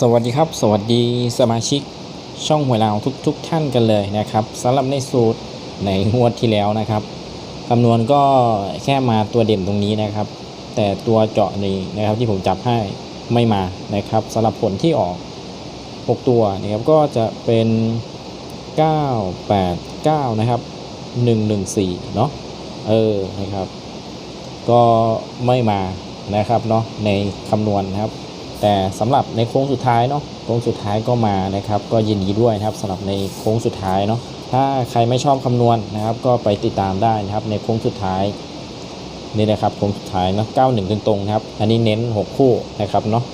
สวัสดีครับ สวัสดีสมาชิกช่องหวยลาวทุกทุกท่านกันเลยนะครับสำหรับในสูตรในงวดที่แล้วนะครับคำนวณก็แค่มาตัวเด่นตรงนี้นะครับ แต่ตัวเจาะนี้นะครับที่ผมจับให้ไม่มานะครับสำหรับผลที่ออก 6 ตัวนะครับก็จะเป็น 9 8 9 นะครับ 114 เนาะเออนะครับ ก็ไม่มานะครับเนาะในคำนวณนะครับ แต่สำหรับในโค้งสุดท้ายเนาะโค้งสุดท้ายก็มานะครับ ก็ยินดีด้วยนะครับสำหรับในโค้งสุดท้ายเนาะถ้าใครไม่ชอบคำนวณนะครับ ก็ไปติดตามได้นะครับในโค้งสุดท้ายนี่นะครับโค้งสุดท้ายเนาะ91ตรงๆนะครับ อันนี้เน้น 6 คู่นะครับเนาะ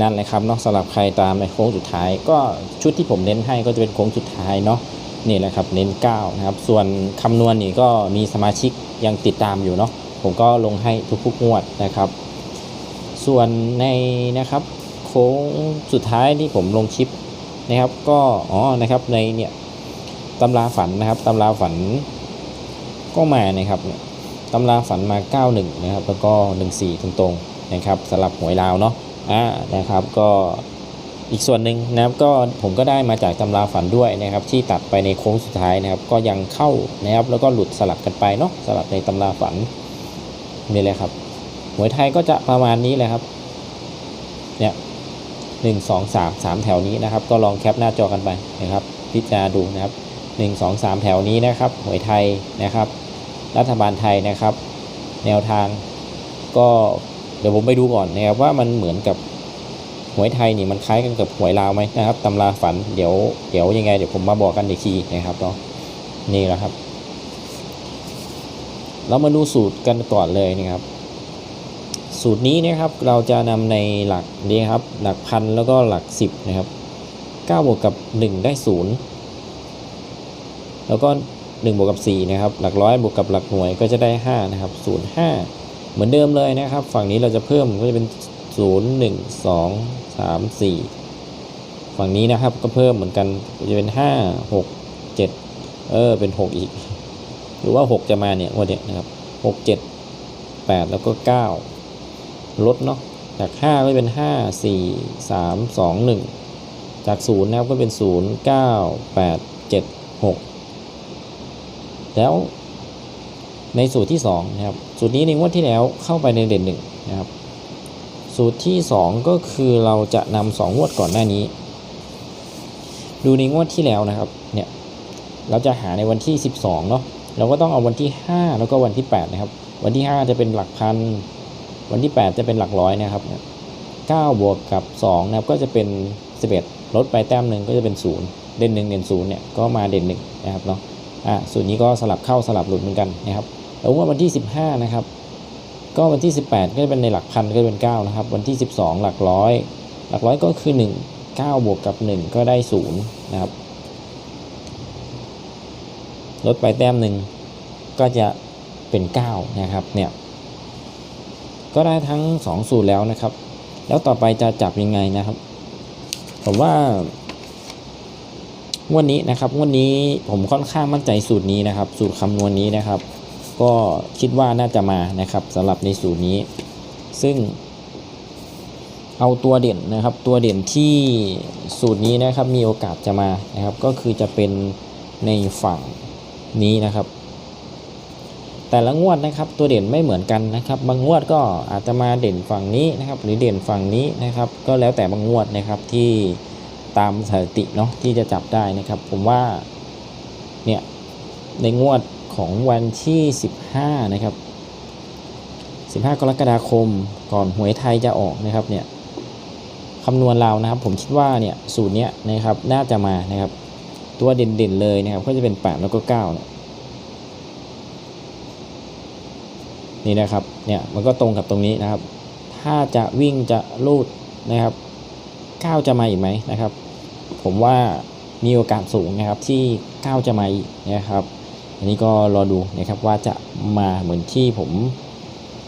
นั่นเลยครับเนาะสำหรับใครตามในโค้งสุดท้าย ก็ชุดที่ผมเน้นให้ก็จะเป็นโค้งสุดท้ายเนาะนี่แหละครับเน้น9นะครับส่วนคำนวณนี่ก็มีสมาชิกยังติดตามอยู่เนาะผมก็ลงให้ทุกๆงวดนะครับ ส่วนในนะครับโค้งสุดท้ายที่ผมลงคลิปนะครับก็อ๋อนะครับในเนี่ยตำราฝันนะครับตำราฝันก็มานะครับตำราฝันมา 91 นะครับ แล้วก็ 14 ตรงๆนะครับสำหรับหวยลาวเนาะอ่านะครับก็อีกส่วนหนึ่งนะครับก็ผมก็ได้มาจากตำราฝันด้วยนะครับ ที่ตัดไปในโค้งสุดท้ายนะครับ ก็ยังเข้านะครับแล้วก็หลุดสลับกันไปเนาะสลับในตำราฝันนี่เลยครับ หวยไทยก็จะประมาณนี้แหละครับ เนี่ยหนึ่งสองสามสามแถวนี้นะครับ ก็ลองแคปหน้าจอกันไปนะครับ พิจารณาดูนะครับหนึ่งสองสามแถวนี้นะครับหวยไทยนะครับ รัฐบาลไทยนะครับ แนวทางก็เดี๋ยวผมไปดูก่อนนะครับว่ามันเหมือนกับหวยไทยนี่มันคล้ายกันกับหวยลาวไหมนะครับตำราฝันเดี๋ยวเดี๋ยวยังไงเดี๋ยวผมมาบอกกันอีกทีนะครับเนาะนี่แหละครับ เรามาดูสูตรกันก่อนเลยนะครับ สูตรนี้นะครับเราจะนำในหลักนี้ครับหลักพันแล้วก็หลักสิบนะครับ 9 บวกกับ 1 ได้ 0 แล้วก็ 1 บวกกับ 4 นะครับ หลักร้อยบวกกับหลักหน่วยก็จะได้ 5 นะครับ 0 5 เหมือนเดิมเลยนะครับ ฝั่งนี้เราจะเพิ่มก็จะเป็น 0 1 2 3 4 ฝั่งนี้นะครับก็เพิ่มเหมือนกันจะเป็น 5 6 7 เออเป็น 6 อีก หรือว่า 6 จะมาเนี่ยวันเนี้นะครับ 6 7 8 แล้วก็ 9 ลดเนาะจาก 5 ก็เป็น 5 4 3 2 1 จาก 0 นะครับก็เป็น 0 9 8 7 6 แล้วในสูตรที่ 2 นะครับ สูตรนี้ในงวดที่แล้วเข้าไปในเด่น1นะครับ สูตรที่ 2 ก็คือเราจะนำสองงวดก่อนหน้านี้ ดูในงวดที่แล้วนะครับ เนี่ย เราจะหาในวันที่ 12 เนาะเราก็ต้องเอาวันที่ 5 แล้วก็วันที่ 8 นะครับ วันที่ 5 จะเป็นหลักพัน วันที่ 8 จะเป็นหลักร้อยนะครับ9บวกกับ2นะครับก็จะเป็น 11 ลดไปแต้มหนึ่งก็จะเป็น 0 เด่น1เด่น0เนี่ยก็มาเด่น1นะครับเนาะอ่าสูตรนี้ก็สลับเข้าสลับหลุดเหมือนกันนะครับแล้วว่าวันที่ 15 นะครับ ก็วันที่ 18 ก็จะเป็นในหลักพันก็จะเป็น 9 นะครับ วันที่ 12 หลักร้อย หลักร้อยก็คือ 1 9บวกกับ 1 ก็ได้ 0 นะครับ ลดไปแต้มหนึ่งก็จะเป็น 9 นะครับเนี่ย ก็ได้ทั้ง 2 สูตรแล้วนะครับ แล้วต่อไปจะจับยังไงนะครับ ผมว่าวันนี้นะครับวันนี้ผมค่อนข้างมั่นใจสูตรนี้นะครับ สูตรคำนวณนี้นะครับ ก็คิดว่าน่าจะมานะครับสำหรับในสูตรนี้ ซึ่ง เอาตัวเด่นนะครับ ตัวเด่นที่สูตรนี้นะครับมีโอกาสจะมานะครับ ก็คือจะเป็นในฝั่งนี้นะครับ แต่ละงวดนะครับตัวเด่นไม่เหมือนกันนะครับ บางงวดก็อาจจะมาเด่นฝั่งนี้นะครับ หรือเด่นฝั่งนี้นะครับ ก็แล้วแต่บางงวดนะครับที่ตามสถิติเนาะที่จะจับได้นะครับ ผมว่าเนี่ยในงวดของวันที่ 15 นะครับ 15 กรกฎาคมก่อนหวยไทยจะออกนะครับเนี่ยคำนวณเรานะครับ ผมคิดว่าเนี่ยสูตรเนี้ยนะครับน่าจะมานะครับ ตัวเด่นๆเลยนะครับ ก็จะเป็น 8 แล้วก็9เนี่ย นี่นะครับเนี่ยมันก็ตรงกับตรงนี้นะครับ ถ้าจะวิ่งจะลูดนะครับ9จะมาอีกไหมนะครับ ผมว่ามีโอกาสสูงนะครับที่9จะมาอีกนะครับ อันนี้ก็รอดูนะครับว่าจะมาเหมือนที่ผม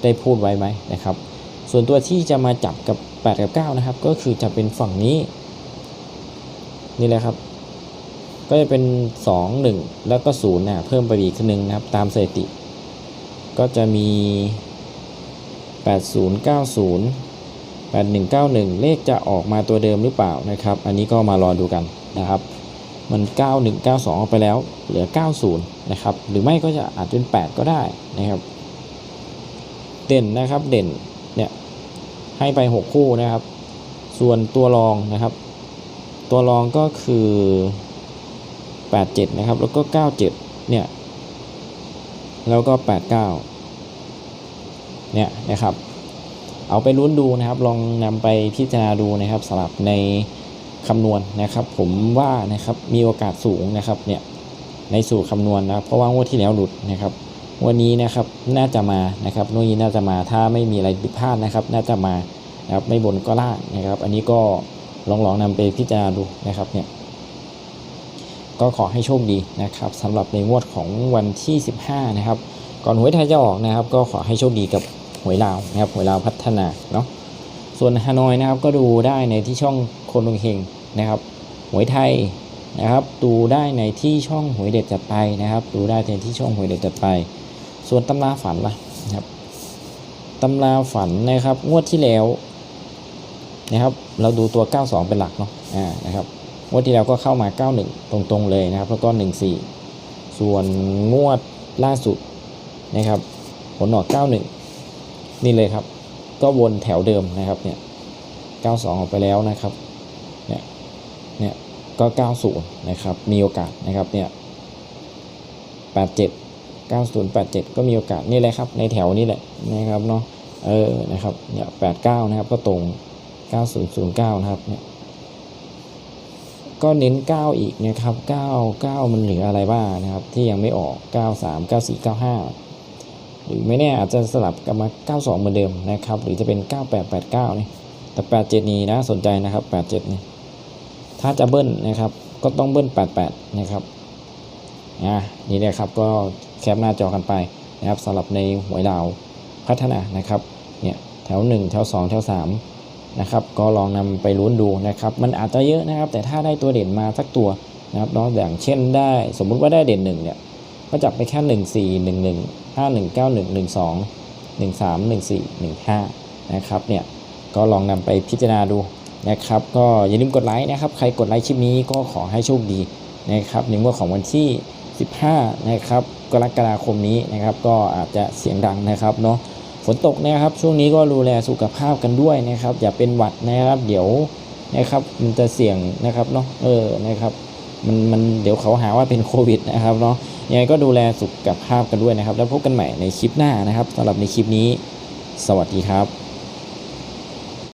ได้พูดไว้ไหมนะครับ ส่วนตัวที่จะมาจับกับ8กับ9นะครับ ก็คือจะเป็นฝั่งนี้ นี่แหละครับ ก็จะเป็น 2 1 แล้วก็0นะเพิ่มไปอีกนึงนะครับ ตามสถิติ ก็จะมี 80 90 8191 เลขจะออกมาตัวเดิมหรือเปล่านะครับ อันนี้ก็มารอดูกันนะครับ มัน 9192 ออกไปแล้วเหลือ 90 นะครับ หรือไม่ก็จะอาจเป็น 8 ก็ได้นะครับ เด่นนะครับเด่นเนี่ยให้ไป 6 คู่นะครับ ส่วนตัวรองนะครับ ตัวรองก็คือ 87 นะครับ แล้วก็ 97 เนี่ย แล้วก็ 89 เนี่ยนะครับ เอาไปลุ้นดูนะครับ ลองนำไปพิจารณาดูนะครับสำหรับในคำนวณนะครับ ผมว่านะครับมีโอกาสสูงนะครับเนี่ยในสูตรคำนวณนะเพราะว่างวดที่แล้วหลุดนะครับวันนี้นะครับน่าจะมานะครับงวดนี้น่าจะมาถ้าไม่มีอะไรผิดพลาดนะครับ น่าจะมานะครับไม่บนก็ล่างนะครับ อันนี้ก็ลองลองนำไปพิจารณาดูนะครับเนี่ย ก็ขอให้โชคดีนะครับสำหรับในงวดของวันที่ 15 นะครับ ก่อนหวยไทยจะออกนะครับ ก็ขอให้โชคดีกับหวยลาวนะครับหวยลาวพัฒนาเนาะส่วนฮานอยนะครับก็ดูได้ในที่ช่องคนดวงเฮงนะครับหวยไทยนะครับดูได้ในที่ช่องหวยเด็ดจัดไปนะครับ ดูได้ในที่ช่องหวยเด็ดจัดไป ส่วนตำราฝันล่ะนะครับตำราฝันนะครับงวดที่แล้วนะครับ เราดูตัว 92 เป็นหลักเนาะอ่านะครับ งวดที่แล้วก็เข้ามา 91 ตรงๆเลยนะครับ แล้วก็ 14 ส่วนงวดล่าสุดนะครับ ผลออก 91 นี่เลยครับ ก็วนแถวเดิมนะครับเนี่ย 92 ออกไปแล้วนะครับ เนี่ย เนี่ย ก็ 90 นะครับ มีโอกาสนะครับเนี่ย 87 9087 ก็มีโอกาสนี่แหละครับ ในแถวนี้แหละนะครับเนาะ เออ นะครับ เนี่ย 89 นะครับ ก็ตรง 9009 นะครับเนี่ย ก็เน้น 9 อีกนะครับ 9 9 มันเหลืออะไรบ้างนะครับ ที่ยังไม่ออก 93 94 95 หรือไม่แน่อาจจะสลับกลับมา 92 เหมือนเดิมนะครับ หรือจะเป็น 9889นี่แต่ 87 นี้นะสนใจนะครับ 87 นี่ ถ้าจะเบิ้ลนะครับ ก็ต้องเบิ้ล 88 นะครับอ่านี่แหละครับก็แคปหน้าจอกันไปนะครับสำหรับในหวยดาวพัฒนานะครับเนี่ยแถว 1 แถว 2 แถว 3 นะครับก็ลองนำไปลุ้นดูนะครับมันอาจจะเยอะนะครับ แต่ถ้าได้ตัวเด่นมาสักตัวนะครับนาะอย่างเช่นได้สมมุติว่าได้เด่น1เนี่ยก็จับไปแค่1 4 1 1 5 1 9 1 1 2 1 3 1 4 1 5นะครับเนี่ยก็ลองนำไปพิจารณาดูนะครับก็อย่าลืมกดไลค์นะครับ ใครกดไลค์คลิปนี้ก็ขอให้โชคดีนะครับในงวดของวันที่ 15 นะครับกรกฎาคมนี้นะครับ ก็อาจจะเสียงดังนะครับเนาะ ฝนตกนะครับช่วงนี้ก็ดูแลสุขภาพกันด้วยนะครับ อย่าเป็นหวัดนะครับ เดี๋ยวนะครับมันจะเสี่ยงนะครับเนาะเออนะครับมันมันเดี๋ยวเขาหาว่าเป็นโควิดนะครับเนาะยังไงก็ดูแลสุขภาพกันด้วยนะครับ แล้วพบกันใหม่ในคลิปหน้านะครับสำหรับในคลิปนี้ สวัสดีครับ